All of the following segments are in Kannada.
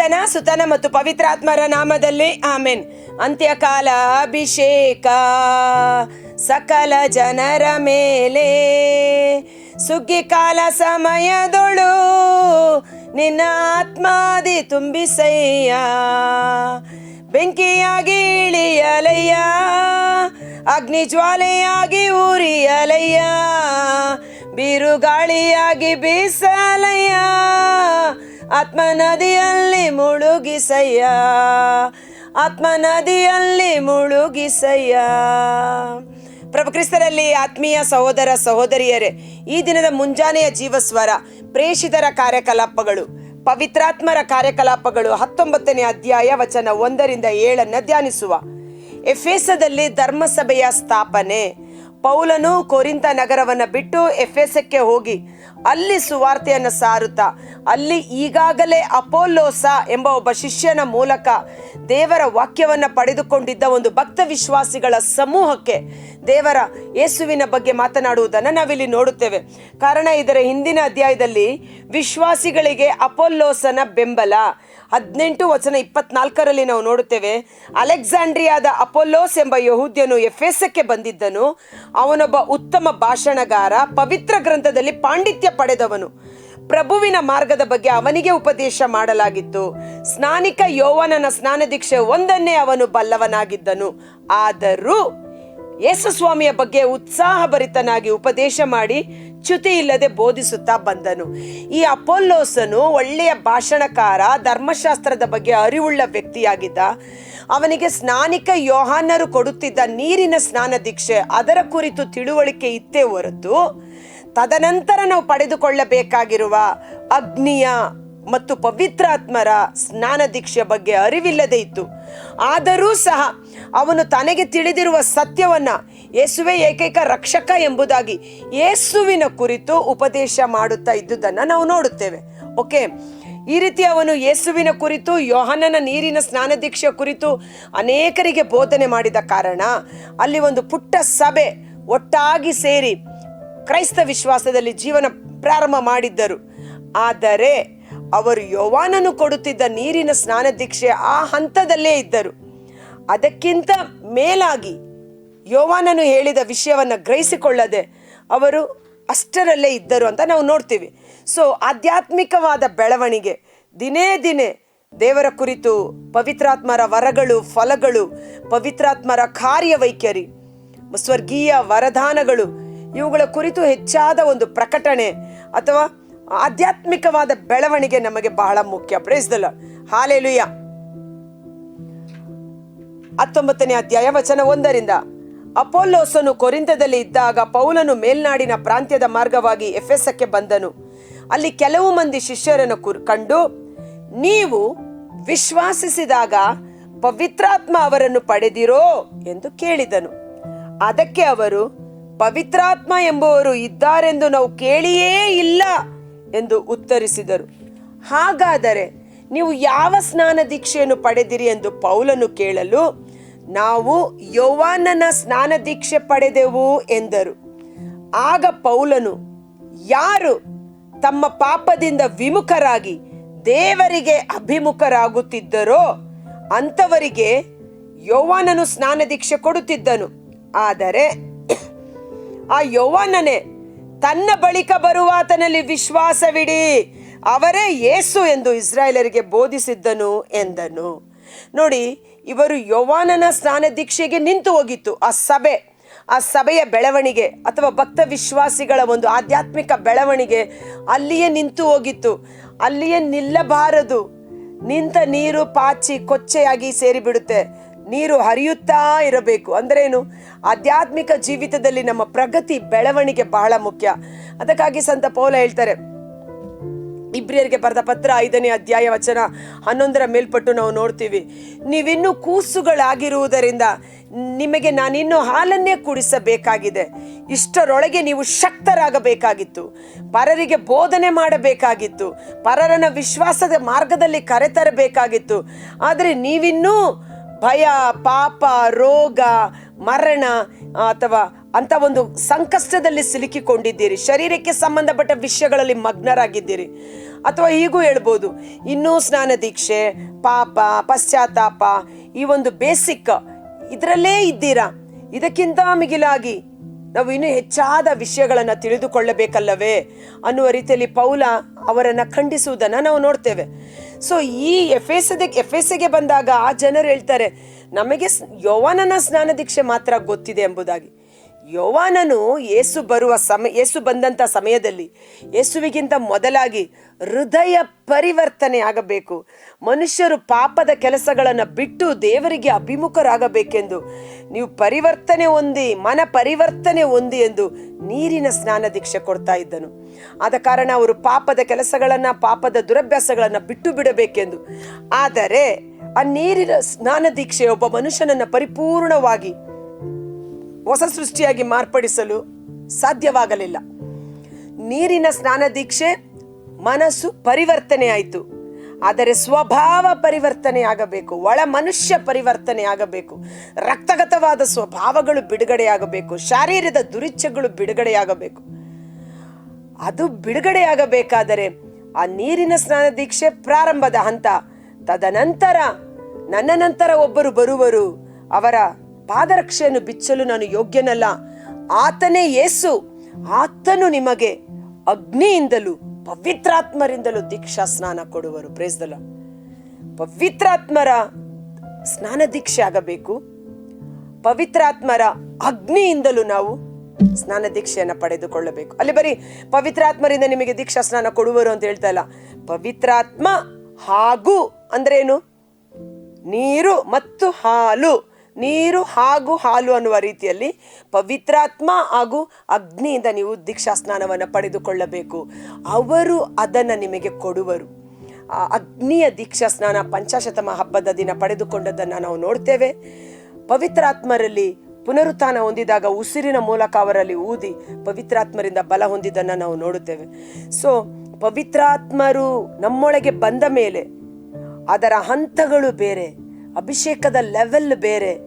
ಪಿತನ ಸುತನ ಮತ್ತು ಪವಿತ್ರಾತ್ಮರ ನಾಮದಲ್ಲಿ ಆಮೆನ್. ಅಂತ್ಯಕಾಲ ಅಭಿಷೇಕ. ಸಕಲ ಜನರ ಮೇಲೆ ಸುಗ್ಗಿ ಕಾಲ ಸಮಯದೊಳು ನಿನ್ನ ಆತ್ಮಾದಿ ತುಂಬಿಸಯ್ಯ. ಬೆಂಕಿಯಾಗಿ ಇಳಿಯಲಯ್ಯ, ಅಗ್ನಿ ಜ್ವಾಲೆಯಾಗಿ ಉರಿಯಲಯ್ಯ, ಬಿರುಗಾಳಿಯಾಗಿ ಬೀಸಲಯ್ಯ ಆತ್ಮ ನದಿಯಲ್ಲಿ ಮುಳುಗಿಸಯ್ಯ. ಆತ್ಮ ನದಿಯಲ್ಲಿ ಮುಳುಗಿಸಯ್ಯ. ಪ್ರಭು ಕ್ರಿಸ್ತರಲ್ಲಿ ಆತ್ಮೀಯ ಸಹೋದರ ಸಹೋದರಿಯರೇ, ಈ ದಿನದ ಮುಂಜಾನೆಯ ಜೀವಸ್ವರ, ಪ್ರೇಷಿತರ ಕಾರ್ಯಕಲಾಪಗಳು, ಪವಿತ್ರಾತ್ಮರ ಕಾರ್ಯಕಲಾಪಗಳು ಹತ್ತೊಂಬತ್ತನೇ ಅಧ್ಯಾಯ ವಚನ ಒಂದರಿಂದ ಏಳನ್ನ ಧ್ಯಾನಿಸುವ. ಎಫೆಸದಲ್ಲಿ ಧರ್ಮಸಭೆಯ ಸ್ಥಾಪನೆ. ಪೌಲನು ಕೊರಿಂತ ನಗರವನ್ನು ಬಿಟ್ಟು ಎಫೆಸಕ್ಕೆ ಹೋಗಿ ಅಲ್ಲಿ ಸುವಾರ್ತೆಯನ್ನು ಸಾರುತ್ತಾ, ಅಲ್ಲಿ ಈಗಾಗಲೇ ಅಪೋಲೋಸ ಎಂಬ ಒಬ್ಬ ಶಿಷ್ಯನ ಮೂಲಕ ದೇವರ ವಾಕ್ಯವನ್ನು ಪಡೆದುಕೊಂಡಿದ್ದ ಒಂದು ಭಕ್ತ ವಿಶ್ವಾಸಿಗಳ ಸಮೂಹಕ್ಕೆ ದೇವರ ಯೇಸುವಿನ ಬಗ್ಗೆ ಮಾತನಾಡುವುದನ್ನು ನಾವಿಲ್ಲಿ ನೋಡುತ್ತೇವೆ. ಕಾರಣ ಇದರ ಹಿಂದಿನ ಅಧ್ಯಾಯದಲ್ಲಿ ವಿಶ್ವಾಸಿಗಳಿಗೆ ಅಪೋಲ್ಲೋಸನ ಬೆಂಬಲ ಹದಿನೆಂಟು ವಚನ ಇಪ್ಪತ್ನಾಲ್ಕರಲ್ಲಿ ನಾವು ನೋಡುತ್ತೇವೆ, ಅಲೆಕ್ಸಾಂಡ್ರಿಯಾದ ಅಪೊಲೋಸ್ ಎಂಬ ಯಹೂದ್ಯನು ಎಫೆಸಕ್ಕೆ ಬಂದಿದ್ದನು. ಅವನೊಬ್ಬ ಉತ್ತಮ ಭಾಷಣಗಾರ, ಪವಿತ್ರ ಗ್ರಂಥದಲ್ಲಿ ಪಾಂಡಿತ್ಯ ಪಡೆದವನು. ಪ್ರಭುವಿನ ಮಾರ್ಗದ ಬಗ್ಗೆ ಅವನಿಗೆ ಉಪದೇಶ ಮಾಡಲಾಗಿತ್ತು. ಸ್ನಾನಿಕ ಯೌವನನ ಸ್ನಾನ ದೀಕ್ಷೆ ಒಂದನ್ನೇ ಅವನು ಬಲ್ಲವನಾಗಿದ್ದನು. ಆದರೂ ಯೇಸುಸ್ವಾಮಿಯ ಬಗ್ಗೆ ಉತ್ಸಾಹಭರಿತನಾಗಿ ಉಪದೇಶ ಮಾಡಿ ಚ್ಯುತಿ ಇಲ್ಲದೆ ಬೋಧಿಸುತ್ತಾ ಬಂದನು. ಈ ಅಪೋಲ್ಲೋಸನು ಒಳ್ಳೆಯ ಭಾಷಣಕಾರ, ಧರ್ಮಶಾಸ್ತ್ರದ ಬಗ್ಗೆ ಅರಿವುಳ್ಳ ವ್ಯಕ್ತಿಯಾಗಿದ್ದ. ಅವನಿಗೆ ಸ್ನಾನಿಕ ಯೋಹಾನರು ಕೊಡುತ್ತಿದ್ದ ನೀರಿನ ಸ್ನಾನ ದೀಕ್ಷೆ ಅದರ ಕುರಿತು ತಿಳುವಳಿಕೆ ಇತ್ತೇ ಹೊರತು, ತದನಂತರ ನಾವು ಪಡೆದುಕೊಳ್ಳಬೇಕಾಗಿರುವ ಅಗ್ನಿಯ ಮತ್ತು ಪವಿತ್ರಾತ್ಮರ ಸ್ನಾನ ದೀಕ್ಷೆಯ ಬಗ್ಗೆ ಅರಿವಿಲ್ಲದೆ ಇತ್ತು. ಆದರೂ ಸಹ ಅವನು ತನಗೆ ತಿಳಿದಿರುವ ಸತ್ಯವನ್ನ ಯೇಸುವೆ ಏಕೈಕ ರಕ್ಷಕ ಎಂಬುದಾಗಿ ಯೇಸುವಿನ ಕುರಿತು ಉಪದೇಶ ಮಾಡುತ್ತಾ ಇದ್ದುದನ್ನು ನಾವು ನೋಡುತ್ತೇವೆ. ಓಕೆ? ಈ ರೀತಿ ಅವನು ಯೇಸುವಿನ ಕುರಿತು, ಯೋಹನನ ನೀರಿನ ಸ್ನಾನ ದೀಕ್ಷೆಯ ಕುರಿತು ಅನೇಕರಿಗೆ ಬೋಧನೆ ಮಾಡಿದ ಕಾರಣ ಅಲ್ಲಿ ಒಂದು ಪುಟ್ಟ ಸಭೆ ಒಟ್ಟಾಗಿ ಸೇರಿ ಕ್ರೈಸ್ತ ವಿಶ್ವಾಸದಲ್ಲಿ ಜೀವನ ಪ್ರಾರಂಭ ಮಾಡಿದ್ದರು. ಆದರೆ ಅವರು ಯೋವಾನನು ಕೊಡುತ್ತಿದ್ದ ನೀರಿನ ಸ್ನಾನ ದೀಕ್ಷೆ ಆ ಹಂತದಲ್ಲೇ ಇದ್ದರು. ಅದಕ್ಕಿಂತ ಮೇಲಾಗಿ ಯೋವಾನನು ಹೇಳಿದ ವಿಷಯವನ್ನು ಗ್ರಹಿಸಿಕೊಳ್ಳದೆ ಅವರು ಅಷ್ಟರಲ್ಲೇ ಇದ್ದರು ಅಂತ ನಾವು ನೋಡ್ತೀವಿ. ಸೊ ಆಧ್ಯಾತ್ಮಿಕವಾದ ಬೆಳವಣಿಗೆ, ದಿನೇ ದಿನೇ ದೇವರ ಕುರಿತು ಪವಿತ್ರಾತ್ಮರ ವರಗಳು, ಫಲಗಳು, ಪವಿತ್ರಾತ್ಮರ ಕಾರ್ಯವೈಖರಿ, ಸ್ವರ್ಗೀಯ ವರದಾನಗಳು ಇವುಗಳ ಕುರಿತು ಹೆಚ್ಚಾದ ಒಂದು ಪ್ರಕಟಣೆ ಅಥವಾ ಆಧ್ಯಾತ್ಮಿಕವಾದ ಬೆಳವಣಿಗೆ ನಮಗೆ ಬಹಳ ಮುಖ್ಯ. ಪ್ರೇಸ್ದಲ್ಲ ಹಾಲೆಲುಯ್ಯ ಹತ್ತೊಂಬತ್ತನೇ ಅಧ್ಯಾಯ ವಚನ ಒಂದರಿಂದ ಅಪೋಲೋಸನು ಕೊರಿಂತದಲ್ಲಿ ಇದ್ದಾಗ ಪೌಲನು ಮೇಲ್ನಾಡಿನ ಪ್ರಾಂತ್ಯದ ಮಾರ್ಗವಾಗಿ ಎಫೆಸಕ್ಕೆ ಬಂದನು. ಅಲ್ಲಿ ಕೆಲವು ಮಂದಿ ಶಿಷ್ಯರನ್ನು ಕಂಡು, ನೀವು ವಿಶ್ವಾಸಿಸಿದಾಗ ಪವಿತ್ರಾತ್ಮ ಅವರನ್ನು ಪಡೆದಿರೋ ಎಂದು ಕೇಳಿದನು. ಅದಕ್ಕೆ ಅವರು, ಪವಿತ್ರಾತ್ಮ ಎಂಬುವರು ಇದ್ದಾರೆಂದು ನಾವು ಕೇಳಿಯೇ ಇಲ್ಲ. ಎಂದು ಉತ್ತರಿಸಿದರು. ಹಾಗಾದರೆ ನೀವು ಯಾವ ಸ್ನಾನ ದೀಕ್ಷೆಯನ್ನು ಪಡೆದಿರಿ ಎಂದು ಪೌಲನು ಕೇಳಲು, ನಾವು ಯೌವಾನನ ಸ್ನಾನ ದೀಕ್ಷೆ ಪಡೆದೆವು ಎಂದರು. ಆಗ ಪೌಲನು, ಯಾರು ತಮ್ಮ ಪಾಪದಿಂದ ವಿಮುಖರಾಗಿ ದೇವರಿಗೆ ಅಭಿಮುಖರಾಗುತ್ತಿದ್ದರೋ ಅಂಥವರಿಗೆ ಯೌವಾನನು ಸ್ನಾನ ದೀಕ್ಷೆ ಕೊಡುತ್ತಿದ್ದನು. ಆದರೆ ಆ ಯೌವನನೇ ತನ್ನ ಬಳಿಕ ಬರುವಾತನಲ್ಲಿ ವಿಶ್ವಾಸವಿಡಿ, ಅವರೇ ಯೇಸು ಎಂದು ಇಸ್ರಾಯೇಲರಿಗೆ ಬೋಧಿಸಿದ್ದನು ಎಂದನು. ನೋಡಿ, ಇವರು ಯೌವಾನನ ಸ್ನಾನ ದೀಕ್ಷೆಗೆ ನಿಂತು ಹೋಗಿತ್ತು. ಆ ಸಭೆ, ಆ ಸಭೆಯ ಬೆಳವಣಿಗೆ ಅಥವಾ ಭಕ್ತ ವಿಶ್ವಾಸಿಗಳ ಒಂದು ಆಧ್ಯಾತ್ಮಿಕ ಬೆಳವಣಿಗೆ ಅಲ್ಲಿಯೇ ನಿಂತು ಹೋಗಿತ್ತು. ಅಲ್ಲಿಯೇ ನಿಲ್ಲಬಾರದು. ನಿಂತ ನೀರು ಪಾಚಿ ಕೊಚ್ಚೆಯಾಗಿ ಸೇರಿಬಿಡುತ್ತೆ. ನೀರು ಹರಿಯುತ್ತಾ ಇರಬೇಕು. ಅಂದ್ರೇನು? ಆಧ್ಯಾತ್ಮಿಕ ಜೀವಿತದಲ್ಲಿ ನಮ್ಮ ಪ್ರಗತಿ, ಬೆಳವಣಿಗೆ ಬಹಳ ಮುಖ್ಯ. ಅದಕ್ಕಾಗಿ ಸಂತ ಪೌಲ ಹೇಳ್ತಾರೆ, ಇಬ್ರಿಯರಿಗೆ ಬರೆದ ಪತ್ರ ಐದನೇ ಅಧ್ಯಾಯ ವಚನ ಹನ್ನೊಂದರ ಮೇಲ್ಪಟ್ಟು ನಾವು ನೋಡ್ತೀವಿ. ನೀವಿನ್ನೂ ಕೂಸುಗಳಾಗಿರುವುದರಿಂದ ನಿಮಗೆ ನಾನಿನ್ನೂ ಹಾಲನ್ನೇ ಕುಡಿಸಬೇಕಾಗಿದೆ. ಇಷ್ಟರೊಳಗೆ ನೀವು ಶಕ್ತರಾಗಬೇಕಾಗಿತ್ತು. ಪರರಿಗೆ ಬೋಧನೆ ಮಾಡಬೇಕಾಗಿತ್ತು. ಪರರನ್ನು ವಿಶ್ವಾಸದ ಮಾರ್ಗದಲ್ಲಿ ಕರೆತರಬೇಕಾಗಿತ್ತು. ಆದರೆ ನೀವಿನ್ನೂ ಭಯ, ಪಾಪ, ರೋಗ, ಮರಣ ಅಥವಾ ಅಂತ ಒಂದು ಸಂಕಷ್ಟದಲ್ಲಿ ಸಿಲುಕಿಕೊಂಡಿದ್ದೀರಿ. ಶರೀರಕ್ಕೆ ಸಂಬಂಧಪಟ್ಟ ವಿಷಯಗಳಲ್ಲಿ ಮಗ್ನರಾಗಿದ್ದೀರಿ. ಅಥವಾ ಹೀಗೂ ಹೇಳ್ಬೋದು, ಇನ್ನೂ ಸ್ನಾನ ದೀಕ್ಷೆ, ಪಾಪ, ಪಶ್ಚಾತ್ತಾಪ, ಈ ಒಂದು ಬೇಸಿಕ್ ಇದರಲ್ಲೇ ಇದ್ದೀರಾ? ಇದಕ್ಕಿಂತ ಮಿಗಿಲಾಗಿ ನಾವು ಇನ್ನೂ ಹೆಚ್ಚಾದ ವಿಷಯಗಳನ್ನು ತಿಳಿದುಕೊಳ್ಳಬೇಕಲ್ಲವೇ? ಅನ್ನುವ ರೀತಿಯಲ್ಲಿ ಪೌಲ ಅವರನ್ನು ಖಂಡಿಸುವುದನ್ನು ನಾವು ನೋಡ್ತೇವೆ. ಸೊ ಈ ಎಫೆಸದ ಎಫೆಸಗೆ ಬಂದಾಗ ಆ ಜನರು ಹೇಳ್ತಾರೆ, ನಮಗೆ ಯೌವನನ ಸ್ನಾನ ದೀಕ್ಷೆ ಮಾತ್ರ ಗೊತ್ತಿದೆ ಎಂಬುದಾಗಿ. ಯೋವಾನನು ಏಸು ಬರುವ ಸಮಯ ಏಸು ಬಂದಂಥ ಸಮಯದಲ್ಲಿ ಯೇಸುವಿಗಿಂತ ಮೊದಲಾಗಿ ಹೃದಯ ಪರಿವರ್ತನೆ ಆಗಬೇಕು. ಮನುಷ್ಯರು ಪಾಪದ ಕೆಲಸಗಳನ್ನು ಬಿಟ್ಟು ದೇವರಿಗೆ ಅಭಿಮುಖರಾಗಬೇಕೆಂದು, ನೀವು ಪರಿವರ್ತನೆ ಹೊಂದಿ, ಮನ ಪರಿವರ್ತನೆ ಹೊಂದಿ ಎಂದು ನೀರಿನ ಸ್ನಾನ ದೀಕ್ಷೆ ಕೊಡ್ತಾ ಇದ್ದನು. ಆದ ಕಾರಣ ಅವರು ಪಾಪದ ಕೆಲಸಗಳನ್ನು, ಪಾಪದ ದುರಭ್ಯಾಸಗಳನ್ನು ಬಿಟ್ಟು ಬಿಡಬೇಕೆಂದು. ಆದರೆ ಆ ನೀರಿನ ಸ್ನಾನ ದೀಕ್ಷೆ ಒಬ್ಬ ಮನುಷ್ಯನನ್ನು ಪರಿಪೂರ್ಣವಾಗಿ ಹೊಸ ಸೃಷ್ಟಿಯಾಗಿ ಮಾರ್ಪಡಿಸಲು ಸಾಧ್ಯವಾಗಲಿಲ್ಲ. ನೀರಿನ ಸ್ನಾನ ದೀಕ್ಷೆ ಮನಸ್ಸು ಪರಿವರ್ತನೆ ಆಯಿತು. ಆದರೆ ಸ್ವಭಾವ ಪರಿವರ್ತನೆ ಆಗಬೇಕು, ಒಳ ಮನುಷ್ಯ ಪರಿವರ್ತನೆ ಆಗಬೇಕು, ರಕ್ತಗತವಾದ ಸ್ವಭಾವಗಳು ಬಿಡುಗಡೆಯಾಗಬೇಕು ಶಾರೀರದ ದುರಿಚ್ಛಗಳು ಬಿಡುಗಡೆಯಾಗಬೇಕು. ಅದು ಬಿಡುಗಡೆಯಾಗಬೇಕಾದರೆ ಆ ನೀರಿನ ಸ್ನಾನ ದೀಕ್ಷೆ ಪ್ರಾರಂಭದ ಹಂತ, ತದನಂತರ, ನನ್ನ ನಂತರ ಒಬ್ಬರು ಬರುವರು, ಅವರ ಪಾದರಕ್ಷೆಯನ್ನು ಬಿಚ್ಚಲು ನಾನು ಯೋಗ್ಯನಲ್ಲ. ಆತನೇ ಯೇಸು ಆತನು ನಿಮಗೆ ಅಗ್ನಿಯಿಂದಲೂ ಪವಿತ್ರಾತ್ಮರಿಂದಲೂ ದೀಕ್ಷಾ ಸ್ನಾನ ಕೊಡುವರು. ಪ್ರೇಸ್ದಲ್ಲ ಪವಿತ್ರಾತ್ಮರ ಸ್ನಾನ ದೀಕ್ಷೆ ಆಗಬೇಕು. ಪವಿತ್ರಾತ್ಮರ ಅಗ್ನಿಯಿಂದಲೂ ನಾವು ಸ್ನಾನ ದೀಕ್ಷೆಯನ್ನು ಪಡೆದುಕೊಳ್ಳಬೇಕು. ಅಲ್ಲಿ ಬರೀ ಪವಿತ್ರಾತ್ಮರಿಂದ ನಿಮಗೆ ದೀಕ್ಷಾ ಸ್ನಾನ ಕೊಡುವರು ಅಂತ ಹೇಳ್ತಾ ಇಲ್ಲ. ಪವಿತ್ರಾತ್ಮ ಹಾಗೂ ಅಂದ್ರೇನು ನೀರು ಮತ್ತು ಹಾಲು. ನೀರು ಹಾಗೂ ಹಾಲು ಅನ್ನುವ ರೀತಿಯಲ್ಲಿ ಪವಿತ್ರಾತ್ಮ ಹಾಗೂ ಅಗ್ನಿಯಿಂದ ನೀವು ದೀಕ್ಷಾ ಸ್ನಾನವನ್ನು ಪಡೆದುಕೊಳ್ಳಬೇಕು. ಅವರು ಅದನ್ನು ನಿಮಗೆ ಕೊಡುವರು. ಆ ಅಗ್ನಿಯ ದೀಕ್ಷಾ ಸ್ನಾನ ಪಂಚಾಶತಮ ಹಬ್ಬದ ದಿನ ಪಡೆದುಕೊಂಡದನ್ನು ನಾವು ನೋಡ್ತೇವೆ. ಪವಿತ್ರಾತ್ಮರಲ್ಲಿ ಪುನರುತ್ಥಾನ ಹೊಂದಿದಾಗ ಉಸಿರಿನ ಮೂಲಕ ಅವರಲ್ಲಿ ಊದಿ ಪವಿತ್ರಾತ್ಮರಿಂದ ಬಲ ಹೊಂದಿದ್ದನ್ನು ನಾವು ನೋಡುತ್ತೇವೆ. ಸೊ ಪವಿತ್ರಾತ್ಮರು ನಮ್ಮೊಳಗೆ ಬಂದ ಮೇಲೆ ಅದರ ಹಂತಗಳು ಬೇರೆ. ಅಭಿಷೇಕದ ಲೆವೆಲ್ ಬೇರೆ.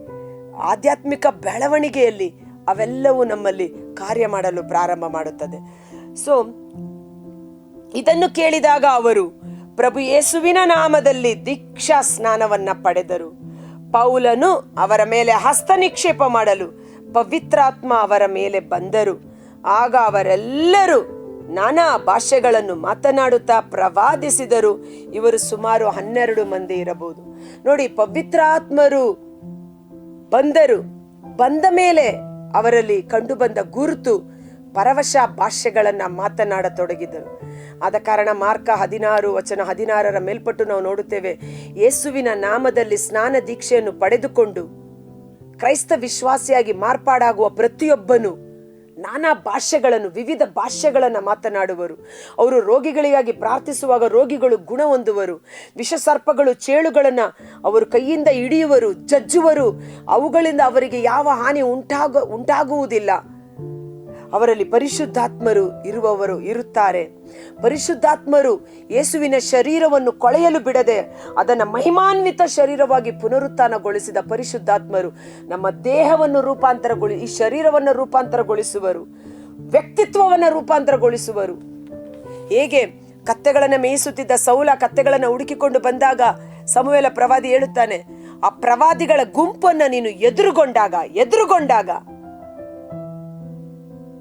ಆಧ್ಯಾತ್ಮಿಕ ಬೆಳವಣಿಗೆಯಲ್ಲಿ ಅವೆಲ್ಲವೂ ನಮ್ಮಲ್ಲಿ ಕಾರ್ಯ ಮಾಡಲು ಪ್ರಾರಂಭ ಮಾಡುತ್ತದೆ. ಸೊ ಇದನ್ನು ಕೇಳಿದಾಗ ಅವರು ಪ್ರಭು ಯೇಸುವಿನ ನಾಮದಲ್ಲಿ ದೀಕ್ಷಾ ಸ್ನಾನವನ್ನ ಪಡೆದರು. ಪೌಲನು ಅವರ ಮೇಲೆ ಹಸ್ತ ನಿಕ್ಷೇಪ ಮಾಡಲು ಪವಿತ್ರಾತ್ಮ ಅವರ ಮೇಲೆ ಬಂದರು. ಆಗ ಅವರೆಲ್ಲರೂ ನಾನಾ ಭಾಷೆಗಳನ್ನು ಮಾತನಾಡುತ್ತಾ ಪ್ರವಾದಿಸಿದರು. ಇವರು ಸುಮಾರು ಹನ್ನೆರಡು ಮಂದಿ ಇರಬಹುದು. ನೋಡಿ, ಪವಿತ್ರಾತ್ಮರು ಬಂದರು. ಬಂದ ಮೇಲೆ ಅವರಲ್ಲಿ ಕಂಡುಬಂದ ಗುರುತು ಪರವಶ ಭಾಷೆಗಳನ್ನ ಮಾತನಾಡತೊಡಗಿದರು. ಆದ ಕಾರಣ ಮಾರ್ಕ ಹದಿನಾರು ವಚನ ಹದಿನಾರರ ಮೇಲ್ಪಟ್ಟು ನಾವು ನೋಡುತ್ತೇವೆ, ಯೇಸುವಿನ ನಾಮದಲ್ಲಿ ಸ್ನಾನ ದೀಕ್ಷೆಯನ್ನು ಪಡೆದುಕೊಂಡು ಕ್ರೈಸ್ತ ವಿಶ್ವಾಸಿಯಾಗಿ ಮಾರ್ಪಾಡಾಗುವ ಪ್ರತಿಯೊಬ್ಬನು ನಾನಾ ಭಾಷೆಗಳನ್ನು ವಿವಿಧ ಭಾಷೆಗಳನ್ನು ಮಾತನಾಡುವರು. ಅವರು ರೋಗಿಗಳಿಗಾಗಿ ಪ್ರಾರ್ಥಿಸುವಾಗ ರೋಗಿಗಳು ಗುಣ ಹೊಂದುವರು. ವಿಷಸರ್ಪಗಳು, ಚೇಳುಗಳನ್ನು ಅವರು ಕೈಯಿಂದ ಹಿಡಿಯುವರು, ಜಜ್ಜುವರು. ಅವುಗಳಿಂದ ಅವರಿಗೆ ಯಾವ ಹಾನಿ ಉಂಟಾಗ, ಉಂಟಾಗುವುದಿಲ್ಲ. ಅವರಲ್ಲಿ ಪರಿಶುದ್ಧಾತ್ಮರು ಇರುವವರು ಇರುತ್ತಾರೆ. ಪರಿಶುದ್ಧಾತ್ಮರು ಯೇಸುವಿನ ಶರೀರವನ್ನು ಕೊಳೆಯಲು ಬಿಡದೆ ಅದನ್ನು ಮಹಿಮಾನ್ವಿತ ಶರೀರವಾಗಿ ಪುನರುತ್ಥಾನಗೊಳಿಸಿದ ಪರಿಶುದ್ಧಾತ್ಮರು ನಮ್ಮ ದೇಹವನ್ನು ರೂಪಾಂತರಗೊಳಿ, ಈ ಶರೀರವನ್ನು ರೂಪಾಂತರಗೊಳಿಸುವರು. ವ್ಯಕ್ತಿತ್ವವನ್ನು ರೂಪಾಂತರಗೊಳಿಸುವರು. ಹೇಗೆ? ಕತ್ತೆಗಳನ್ನು ಮೇಯಿಸುತ್ತಿದ್ದ ಸೌಲ ಕತ್ತೆಗಳನ್ನು ಹುಡುಕಿಕೊಂಡು ಬಂದಾಗ ಸಮುವೇಲ ಪ್ರವಾದಿ ಹೇಳುತ್ತಾನೆ, ಆ ಪ್ರವಾದಿಗಳ ಗುಂಪನ್ನು ನೀನು ಎದುರುಗೊಂಡಾಗ ಎದುರುಗೊಂಡಾಗ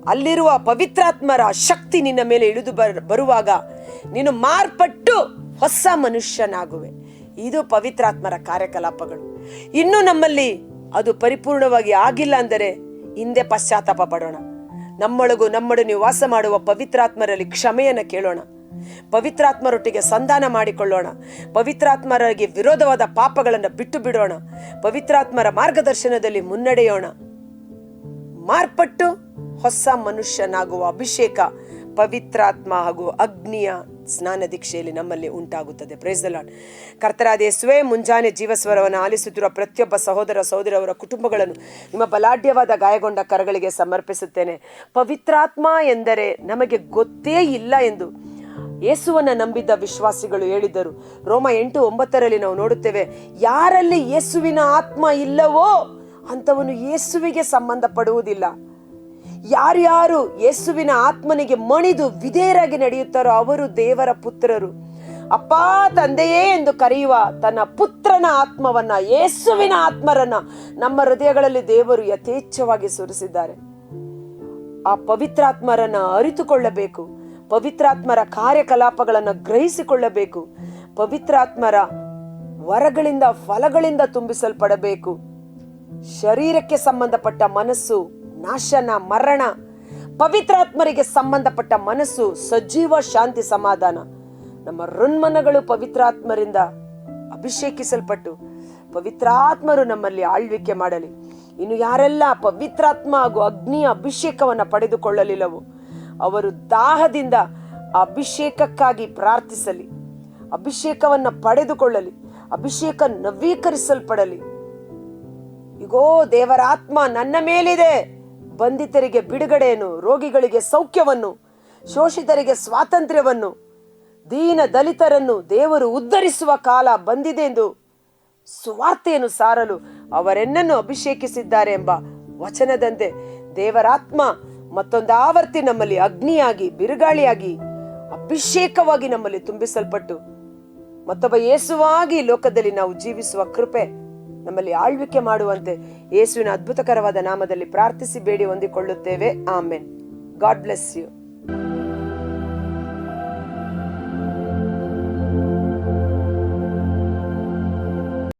ಅಲ್ಲಿರುವ ಪವಿತ್ರಾತ್ಮರ ಶಕ್ತಿ ನಿನ್ನ ಮೇಲೆ ಇಳಿದು ಬರ್, ಬರುವಾಗ ನೀನು ಮಾರ್ಪಟ್ಟು ಹೊಸ ಮನುಷ್ಯನಾಗುವೆ. ಇದು ಪವಿತ್ರಾತ್ಮರ ಕಾರ್ಯಕಲಾಪಗಳು. ಇನ್ನು ನಮ್ಮಲ್ಲಿ ಅದು ಪರಿಪೂರ್ಣವಾಗಿ ಆಗಿಲ್ಲ ಅಂದರೆ ಹಿಂದೆ ಪಶ್ಚಾತ್ತಾಪ ಪಡೋಣ. ನಮ್ಮೊಳಗೂ ನಮ್ಮೊಡನೆ ವಾಸ ಮಾಡುವ ಪವಿತ್ರಾತ್ಮರಲ್ಲಿ ಕ್ಷಮೆಯನ್ನು ಕೇಳೋಣ. ಪವಿತ್ರಾತ್ಮರೊಟ್ಟಿಗೆ ಸಂಧಾನ ಮಾಡಿಕೊಳ್ಳೋಣ. ಪವಿತ್ರಾತ್ಮರಿಗೆ ವಿರೋಧವಾದ ಪಾಪಗಳನ್ನು ಬಿಟ್ಟು ಬಿಡೋಣ. ಪವಿತ್ರಾತ್ಮರ ಮಾರ್ಗದರ್ಶನದಲ್ಲಿ ಮುನ್ನಡೆಯೋಣ. ಮಾರ್ಪಟ್ಟು ಹೊಸ ಮನುಷ್ಯನಾಗುವ ಅಭಿಷೇಕ, ಪವಿತ್ರಾತ್ಮ ಹಾಗೂ ಅಗ್ನಿಯ ಸ್ನಾನ ದೀಕ್ಷೆಯಲ್ಲಿ ನಮ್ಮಲ್ಲಿ ಉಂಟಾಗುತ್ತದೆ. ಪ್ರೇಸ್ ಲಾರ್ಡ್ ಕರ್ತರಾದ ಯೇಸುವೆ, ಮುಂಜಾನೆ ಜೀವಸ್ವರವನ್ನು ಆಲಿಸುತ್ತಿರುವ ಪ್ರತಿಯೊಬ್ಬ ಸಹೋದರ ಸಹೋದರವರ ಕುಟುಂಬಗಳನ್ನು ನಿಮ್ಮ ಬಲಾಢ್ಯವಾದ ಗಾಯಗೊಂಡ ಕರಗಳಿಗೆ ಸಮರ್ಪಿಸುತ್ತೇನೆ. ಪವಿತ್ರಾತ್ಮ ಎಂದರೆ ನಮಗೆ ಗೊತ್ತೇ ಇಲ್ಲ ಎಂದು ಯೇಸುವನ್ನ ನಂಬಿದ್ದ ವಿಶ್ವಾಸಿಗಳು ಹೇಳಿದರು. ರೋಮ ಎಂಟು ಒಂಬತ್ತರಲ್ಲಿ ನಾವು ನೋಡುತ್ತೇವೆ, ಯಾರಲ್ಲಿ ಯೇಸುವಿನ ಆತ್ಮ ಇಲ್ಲವೋ ಅಂಥವನು ಯೇಸುವಿಗೆ ಸಂಬಂಧಪಡುವುದಿಲ್ಲ. ಯಾರ್ಯಾರು ಯೇಸುವಿನ ಆತ್ಮನಿಗೆ ಮಣಿದು ವಿಧೇಯರಾಗಿ ನಡೆಯುತ್ತಾರೋ ಅವರು ದೇವರ ಪುತ್ರರು. ಅಪ್ಪ, ತಂದೆಯೇ ಎಂದು ಕರೆಯುವ ತನ್ನ ಪುತ್ರನ ಆತ್ಮವನ್ನ, ಯೇಸುವಿನ ಆತ್ಮರನ್ನ ನಮ್ಮ ಹೃದಯಗಳಲ್ಲಿ ದೇವರು ಯಥೇಚ್ಛವಾಗಿ ಸುರಿಸಿದ್ದಾರೆ. ಆ ಪವಿತ್ರಾತ್ಮರನ್ನ ಅರಿತುಕೊಳ್ಳಬೇಕು. ಪವಿತ್ರಾತ್ಮರ ಕಾರ್ಯಕಲಾಪಗಳನ್ನು ಗ್ರಹಿಸಿಕೊಳ್ಳಬೇಕು. ಪವಿತ್ರಾತ್ಮರ ವರಗಳಿಂದ, ಫಲಗಳಿಂದ ತುಂಬಿಸಲ್ಪಡಬೇಕು. ಶರೀರಕ್ಕೆ ಸಂಬಂಧಪಟ್ಟ ಮನಸ್ಸು ನಾಶನ, ಮರಣ, ಪವಿತ್ರಾತ್ಮರಿಗೆ ಸಂಬಂಧಪಟ್ಟ ಮನಸ್ಸು, ಸಜೀವ ಶಾಂತಿ, ಸಮಾಧಾನ. ನಮ್ಮ ಋಣ್ಮನಗಳು ಪವಿತ್ರಾತ್ಮರಿಂದ ಅಭಿಷೇಕಿಸಲ್ಪಟ್ಟು ಪವಿತ್ರಾತ್ಮರು ನಮ್ಮಲ್ಲಿ ಆಳ್ವಿಕೆ ಮಾಡಲಿ. ಇನ್ನು ಯಾರೆಲ್ಲ ಪವಿತ್ರಾತ್ಮ ಹಾಗೂ ಅಗ್ನಿಯ ಅಭಿಷೇಕವನ್ನು ಪಡೆದುಕೊಳ್ಳಲಿಲ್ಲವೋ, ಅವರು ದಾಹದಿಂದ ಅಭಿಷೇಕಕ್ಕಾಗಿ ಪ್ರಾರ್ಥಿಸಲಿ. ಅಭಿಷೇಕವನ್ನು ಪಡೆದುಕೊಳ್ಳಲಿ. ಅಭಿಷೇಕ ನವೀಕರಿಸಲ್ಪಡಲಿ. ಇಗೋ ದೇವರಾತ್ಮ, ನನ್ನ ಮೇಲಿದೆ. ಬಂಧಿತರಿಗೆ ಬಿಡುಗಡೆಯನ್ನು, ರೋಗಿಗಳಿಗೆ ಸೌಖ್ಯವನ್ನು, ಶೋಷಿತರಿಗೆ ಸ್ವಾತಂತ್ರ್ಯವನ್ನು, ದೀನ ದಲಿತರನ್ನು ದೇವರು ಉದ್ಧರಿಸುವ ಕಾಲ ಬಂದಿದೆ ಎಂದು ಸುವಾರ್ತೆಯನ್ನು ಸಾರಲು ಅವರೆನ್ನನ್ನು ಅಭಿಷೇಕಿಸಿದ್ದಾರೆ ಎಂಬ ವಚನದಂತೆ ದೇವರಾತ್ಮ ಮತ್ತೊಂದು ಆವರ್ತಿ ನಮ್ಮಲ್ಲಿ ಅಗ್ನಿಯಾಗಿ, ಬಿರುಗಾಳಿಯಾಗಿ, ಅಭಿಷೇಕವಾಗಿ ನಮ್ಮಲ್ಲಿ ತುಂಬಿಸಲ್ಪಟ್ಟು ಮತ್ತೊಬ್ಬ ಯೇಸುವಾಗಿ ಲೋಕದಲ್ಲಿ ನಾವು ಜೀವಿಸುವ ಕೃಪೆ ನಮ್ಮಲ್ಲಿ ಆಳ್ವಿಕೆ ಮಾಡುವಂತೆ ಯೇಸುವಿನ ಅದ್ಭುತಕರವಾದ ನಾಮದಲ್ಲಿ ಪ್ರಾರ್ಥಿಸಿ ಬೇಡಿ ಹೊಂದಿಕೊಳ್ಳುತ್ತೇವೆ. ಆಮೆನ್. God bless you.